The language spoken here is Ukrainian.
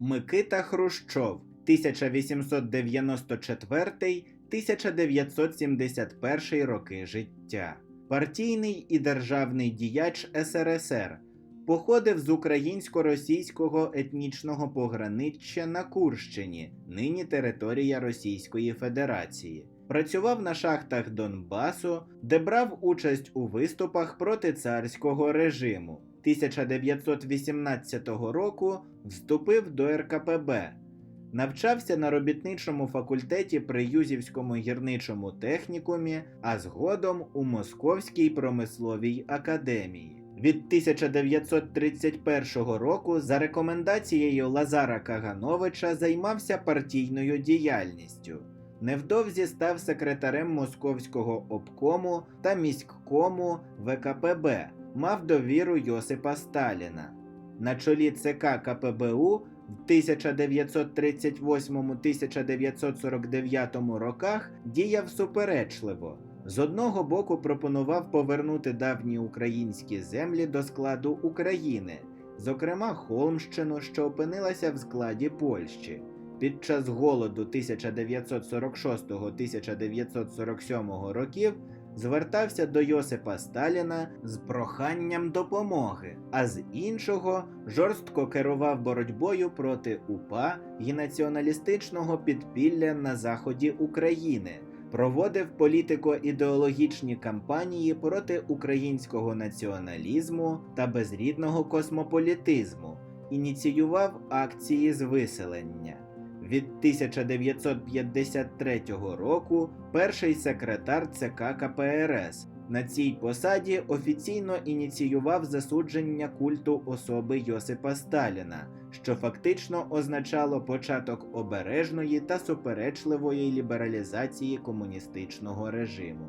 Микита Хрущов 1894-1971 роки життя. Партійний і державний діяч СРСР. Походив з українсько-російського етнічного пограниччя на Курщині, нині територія Російської Федерації. Працював на шахтах Донбасу, де брав участь у виступах проти царського режиму. 1918 року вступив до РКПБ. Навчався на робітничому факультеті при Юзівському гірничому технікумі, а згодом у Московській промисловій академії. Від 1931 року за рекомендацією Лазара Кагановича займався партійною діяльністю. Невдовзі став секретарем Московського обкому та міськкому ВКПБ, мав довіру Йосипа Сталіна. На чолі ЦК КПБУ в 1938-1949 роках діяв суперечливо. З одного боку пропонував повернути давні українські землі до складу України, зокрема Холмщину, що опинилася в складі Польщі. Під час голоду 1946-1947 років звертався до Йосипа Сталіна з проханням допомоги, а з іншого жорстко керував боротьбою проти УПА і націоналістичного підпілля на заході України, проводив політико-ідеологічні кампанії проти українського націоналізму та безрідного космополітизму, ініціював акції з виселення. Від 1953 року перший секретар ЦК КПРС. На цій посаді офіційно ініціював засудження культу особи Йосипа Сталіна, що фактично означало початок обережної та суперечливої лібералізації комуністичного режиму.